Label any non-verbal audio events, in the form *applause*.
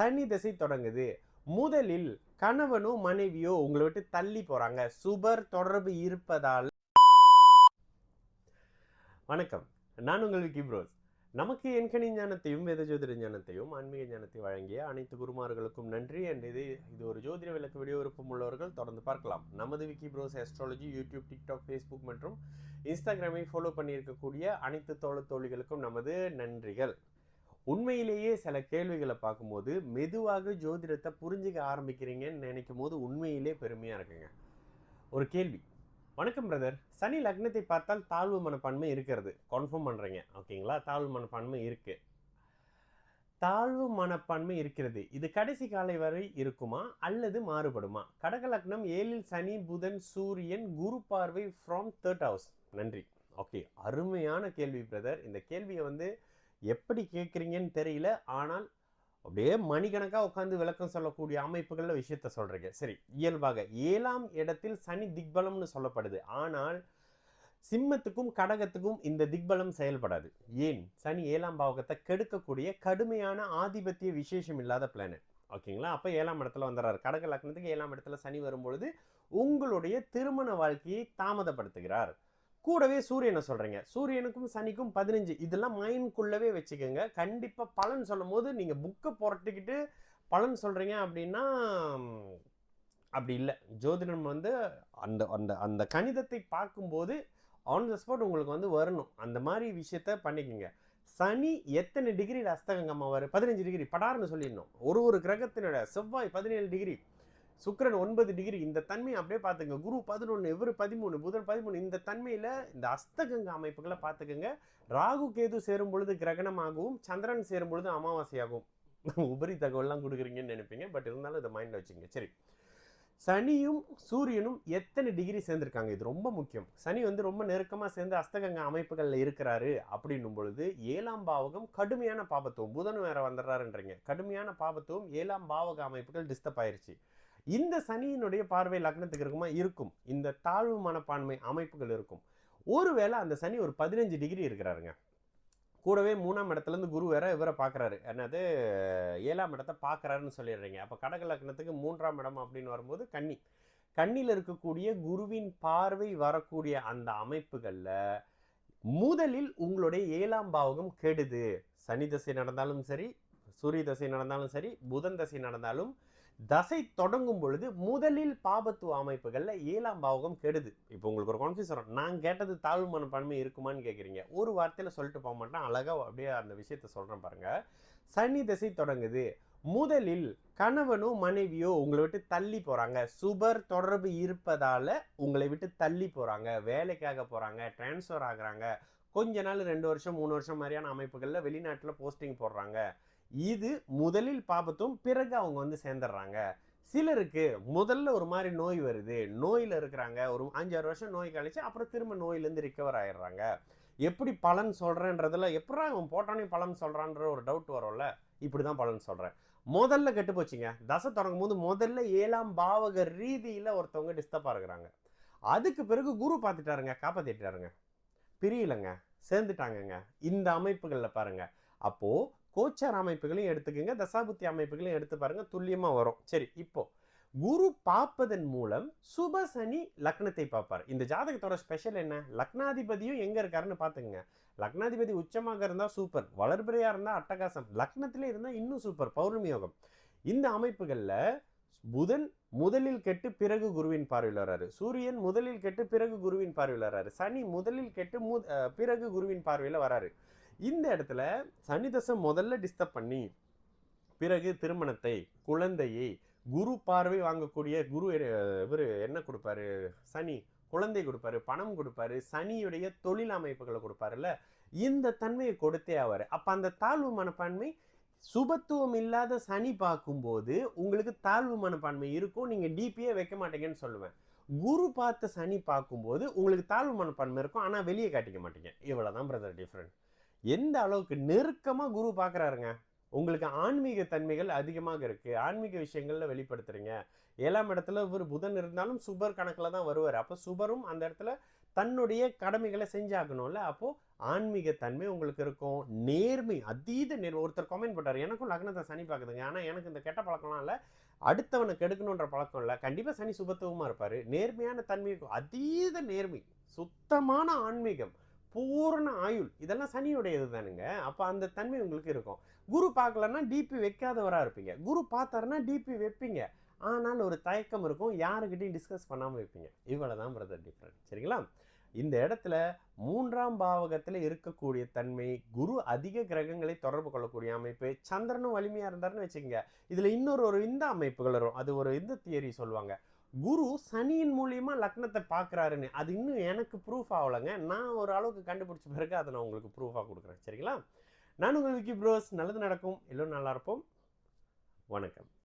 சனி திசை தொடங்குது. முதலில் கணவனோ மனைவியோ உங்களை விட்டு தள்ளி போறாங்க. சுபர் தொடர்பு இருப்பதால். வணக்கம். நான் உங்கள் விக்கி ப்ரோஸ் நமக்கு எண்கணி ஞானத்தையும் வேத ஜோதிட ஞானத்தையும் ஆன்மீக ஞானத்தை வழங்கிய அனைத்து குருமார்களுக்கும் நன்றி. அண்ட் இது இது ஒரு ஜோதிட விளக்கு வீடியோ விருப்பம் உள்ளவர்கள் தொடர்ந்து பார்க்கலாம். நமது Vicky Bros astrology YouTube TikTok Facebook மற்றும் இன்ஸ்டாகிராமை ஃபாலோ பண்ணியிருக்கக்கூடிய அனைத்து தோழ தோழிகளுக்கும் நமது நன்றிகள். உண்மையிலேயே சில கேள்விகளை பார்க்கும்போது மெதுவாக ஜோதிடத்தை புரிஞ்சுக்க ஆரம்பிக்கிறீங்கன்னு நினைக்கும் போது உண்மையிலே பெருமையாக இருக்குங்க. ஒரு கேள்வி. வணக்கம் பிரதர் சனி லக்னத்தை பார்த்தால் தாழ்வு மனப்பான்மை இருக்கிறது. கன்ஃபார்ம் பண்ணுறீங்க ஓகேங்களா? தாழ்வு மனப்பான்மை இருக்கு. தாழ்வு மனப்பான்மை இருக்கிறது. இது கடைசி காலை வரை இருக்குமா? அல்லது மாறுபடுமா? கடக லக்னம் ஏழில் சனி புதன் சூரியன் குரு பார்வை ஃப்ரம் தேர்ட் ஹவுஸ் நன்றி. ஓகே. அருமையான கேள்வி பிரதர் இந்த கேள்வியை வந்து எப்படி கேட்குறீங்கன்னு தெரியல. ஆனால் அப்படியே மணிக்கணக்காக உட்காந்து விளக்கம் சொல்லக்கூடிய அமைப்புகளில் விஷயத்த சொல்கிறீங்க சரி இயல்பாக ஏழாம் இடத்தில் சனி திக்பலம்னு சொல்லப்படுது. ஆனால் சிம்மத்துக்கும் கடகத்துக்கும் இந்த திக்பலம் செயல்படாது. ஏன்? சனி ஏழாம் பாவகத்தை கெடுக்கக்கூடிய கடுமையான ஆதிபத்திய விசேஷம் இல்லாத பிளானட் ஓகேங்களா? அப்போ ஏழாம் இடத்துல வந்துடுறாரு கடக லக்னத்துக்கு ஏழாம் இடத்துல சனி வரும்பொழுது உங்களுடைய திருமண வாழ்க்கையை தாமதப்படுத்துகிறார். கூடவே சூரியனை சொல்கிறீங்க சூரியனுக்கும் சனிக்கும் பதினஞ்சு. இதெல்லாம் மைண்ட்குள்ளவே வச்சுக்கோங்க. கண்டிப்பாக பலன் சொல்லும் போது நீங்கள் புக்கை புரட்டிக்கிட்டு பலன் சொல்கிறீங்க அப்படின்னா அப்படி இல்லை. ஜோதிடம் வந்து அந்த அந்த அந்த கணிதத்தை பார்க்கும்போது ஆன் த ஸ்பாட் உங்களுக்கு வந்து வரணும். அந்த மாதிரி விஷயத்த பண்ணிக்கோங்க. சனி எத்தனை டிகிரியில் அஸ்தகங்கமாக பதினஞ்சு டிகிரி படார்னு சொல்லிடணும். ஒரு ஒரு கிரகத்தினோட செவ்வாய் பதினேழு டிகிரி சுக்கிரன் ஒன்பது டிகிரி இந்த தன்மையை அப்படியே பார்த்துங்க குரு பதினொன்று இவர் பதிமூணு புதன் பதிமூணு. இந்த தன்மையில் இந்த அஸ்தகங்க அமைப்புகளை பார்த்துக்கங்க. ராகு கேது சேரும் பொழுது கிரகணமாகவும் சந்திரன் சேரும் பொழுது அமாவாசையாகவும். *laughs* உபரி தகவல்லாம் கொடுக்குறீங்கன்னு நினைப்பீங்க. பட் இருந்தாலும் இதை மைண்டில் வச்சுங்க சரி. சனியும் சூரியனும் எத்தனை டிகிரி சேர்ந்துருக்காங்க? இது ரொம்ப முக்கியம். சனி வந்து ரொம்ப நெருக்கமாக சேர்ந்து அஸ்தகங்க அமைப்புகளில் இருக்கிறாரு அப்படின்னும் பொழுது ஏழாம் பாவகம் கடுமையான பாபத்துவம். புதன் வேற வந்துடுறாருன்றீங்க. கடுமையான பாபத்துவம் ஏழாம் பாவக அமைப்புகள் டிஸ்டர்ப் ஆயிடுச்சு இந்த சனியினுடைய பார்வை லக்னத்துக்கு இருக்குமா? இருக்கும். இந்த தாழ்வு மனப்பான்மை அமைப்புகள் இருக்கும். ஒருவேளை அந்த சனி ஒரு பதினஞ்சு டிகிரி இருக்கிறாருங்க. கூடவே மூணாம் இடத்துல இருந்து குரு வேற இவரை பார்க்குறாரு என்னது? ஏழாம் இடத்தை பார்க்குறாருன்னு சொல்லிடுறீங்க. அப்போ கடக லக்னத்துக்கு மூன்றாம் இடம் அப்படின்னு வரும்போது கன்னி. கண்ணில் இருக்கக்கூடிய குருவின் பார்வை வரக்கூடிய அந்த அமைப்புகளில் முதலில் உங்களுடைய ஏழாம் பாவகம் கெடுது. சனி தசை நடந்தாலும் சரி சூரிய தசை நடந்தாலும் சரி புதன் தசை நடந்தாலும் தசை தொடங்கும் பொழுது முதலில் பாபத்துவ அமைப்புகளில் ஏழாம் பாவகம் கெடுது. இப்போ உங்களுக்கு ஒரு கன்ஃபியூஸ் வரும். நான் கேட்டது தாழ்வு மனப்பான்மை இருக்குமான்னு கேட்குறீங்க ஒரு வார்த்தையில் சொல்லிட்டு போக மாட்டேன். அழகாக அப்படியே அந்த விஷயத்த சொல்கிறேன் பாருங்கள் சனி திசை தொடங்குது. முதலில் கணவனோ மனைவியோ உங்களை விட்டு தள்ளி போகிறாங்க சுபர் தொடர்பு இருப்பதால் உங்களை விட்டு தள்ளி போகிறாங்க வேலைக்காக போகிறாங்க ட்ரான்ஸ்ஃபர் ஆகுறாங்க. கொஞ்ச நாள் ரெண்டு வருஷம் மூணு வருஷம் மாதிரியான அமைப்புகளில் வெளிநாட்டில் போஸ்டிங் போடுறாங்க. இது முதலில் பாபத்தும் பிறகு அவங்க வந்து சேர்ந்துடுறாங்க. சிலருக்கு முதல்ல ஒரு மாதிரி நோய் வருது. நோயில் இருக்கிறாங்க. ஒரு அஞ்சாறு வருஷம் நோய் கழிச்சு அப்புறம் திரும்ப நோயிலேருந்து ரிக்கவர் ஆயிடுறாங்க. எப்படி பலன் சொல்கிறேன்றதுல எப்படா அவன் போட்டானே பலன் சொல்கிறான்ற ஒரு டவுட் வரும்ல. இப்படி தான் பலன் சொல்கிறேன் முதல்ல கெட்டு போச்சுங்க. தசை தொடங்கும் போது முதல்ல ஏழாம் பாவக ரீதியில் ஒருத்தவங்க டிஸ்டர்பாக இருக்கிறாங்க. அதுக்கு பிறகு குரு பார்த்துட்டாருங்க காப்பாற்றிட்டாருங்க பிரியலைங்க சேர்ந்துட்டாங்கங்க. இந்த அமைப்புகளில் பாருங்க. அப்போது கோச்சார் அமைப்புகளையும் எடுத்துக்கோங்க தசாபுத்தி அமைப்புகளையும் எடுத்து பாருங்க துல்லியமாக வரும். சரி இப்போ குரு பார்ப்பதன் மூலம் சுப சனி லக்னத்தை பார்ப்பார். இந்த ஜாதகத்தோட ஸ்பெஷல் என்ன? லக்னாதிபதியும் எங்க இருக்காருன்னு பார்த்துங்க லக்னாதிபதி உச்சமாக இருந்தால் சூப்பர் வளர்பிரையா இருந்தால் அட்டகாசம் லக்னத்திலே இருந்தால் இன்னும் சூப்பர் பௌர்ணமி யோகம். இந்த அமைப்புகளில் புதன் முதலில் கெட்டு பிறகு குருவின் பார்வையில் வராரு சூரியன் முதலில் கெட்டு பிறகு குருவின் பார்வையில் வராரு சனி முதலில் கெட்டு மு பிறகு குருவின் பார்வையில் வராரு இந்த இடத்துல சனி தசை முதல்ல டிஸ்டர்ப் பண்ணி பிறகு திருமணத்தை குழந்தையை குரு பார்வை வாங்கக்கூடிய குரு இவர் என்ன கொடுப்பாரு? சனி குழந்தை கொடுப்பாரு பணம் கொடுப்பாரு சனியுடைய தொழில் அமைப்புகளை கொடுப்பாருல்ல இந்த தன்மையை கொடுத்தே ஆவார். அப்போ அந்த தாழ்வு மனப்பான்மை சுபத்துவம் இல்லாத சனி பார்க்கும்போது உங்களுக்கு தாழ்வு மனப்பான்மை இருக்கும் நீங்கள் டிபியே வைக்க மாட்டீங்கன்னு சொல்லுவேன். குரு பார்த்த சனி பார்க்கும்போது உங்களுக்கு தாழ்வு மனப்பான்மை இருக்கும் ஆனால் வெளியே காட்டிக்க மாட்டீங்க. இவ்வளோதான் பிரதர் டிஃப்ரெண்ட் எந்த அளவுக்கு நெருக்கமாக குரு பார்க்குறாருங்க உங்களுக்கு ஆன்மீக தன்மைகள் அதிகமாக இருக்குது ஆன்மீக விஷயங்களில் வெளிப்படுத்துறீங்க. ஏழாம் இடத்துல ஒரு புதன் இருந்தாலும் சுபர் கணக்கில் தான் வருவார். அப்போ சுபரும் அந்த இடத்துல தன்னுடைய கடமைகளை செஞ்சாகணும்ல. அப்போது ஆன்மீக தன்மை உங்களுக்கு இருக்கும். நேர்மை அதீத நேர் ஒருத்தர் கமெண்ட் பண்ணார் எனக்கும் லக்னத்தை சனி பார்க்குதுங்க ஆனால் எனக்கு இந்த கெட்ட பழக்கம்லாம் இல்லை. அடுத்தவனை கெடுக்கணுன்ற பழக்கம் இல்லை. கண்டிப்பாக சனி சுபத்துவமாக இருப்பார். நேர்மையான தன்மை இருக்கும். அதீத நேர்மை. சுத்தமான ஆன்மீகம். பூரண ஆயுள். இதெல்லாம் சனியுடையது தானுங்க. அப்போ அந்த தன்மை உங்களுக்கு இருக்கும். குரு பார்க்கலன்னா டிபி வைக்காதவராக இருப்பீங்க. குரு பார்த்தாருன்னா டிபி வைப்பீங்க. ஆனால் ஒரு தயக்கம் இருக்கும். யாருக்கிட்டையும் டிஸ்கஸ் பண்ணாமல் வைப்பீங்க. இவ்வளோ தான் பிரதர் டிஃப்ரெண்ட் சரிங்களா? இந்த இடத்துல மூன்றாம் பாவகத்தில் இருக்கக்கூடிய தன்மை குரு அதிக கிரகங்களை தொடர்பு கொள்ளக்கூடிய அமைப்பு சந்திரனும் வலிமையாக இருந்தார்னு வச்சுக்கோங்க. இதில் இன்னொரு ஒரு இந்த அமைப்புகள் வரும். அது ஒரு இந்த தியரி சொல்லுவாங்க. குரு சனியின் மூலியமா லக்னத்தை பார்க்குறாருன்னு. அது இன்னும் எனக்கு ப்ரூஃப் ஆகலைங்க. நான் ஒரு அளவுக்கு கண்டுபிடிச்ச பிறகு அதை நான் உங்களுக்கு ப்ரூஃபாக கொடுக்குறேன். சரிங்களா? நான் உங்களுக்கு ப்ரோஸ் நல்லது நடக்கும். எல்லோரும் நல்லா இருப்போம். வணக்கம்.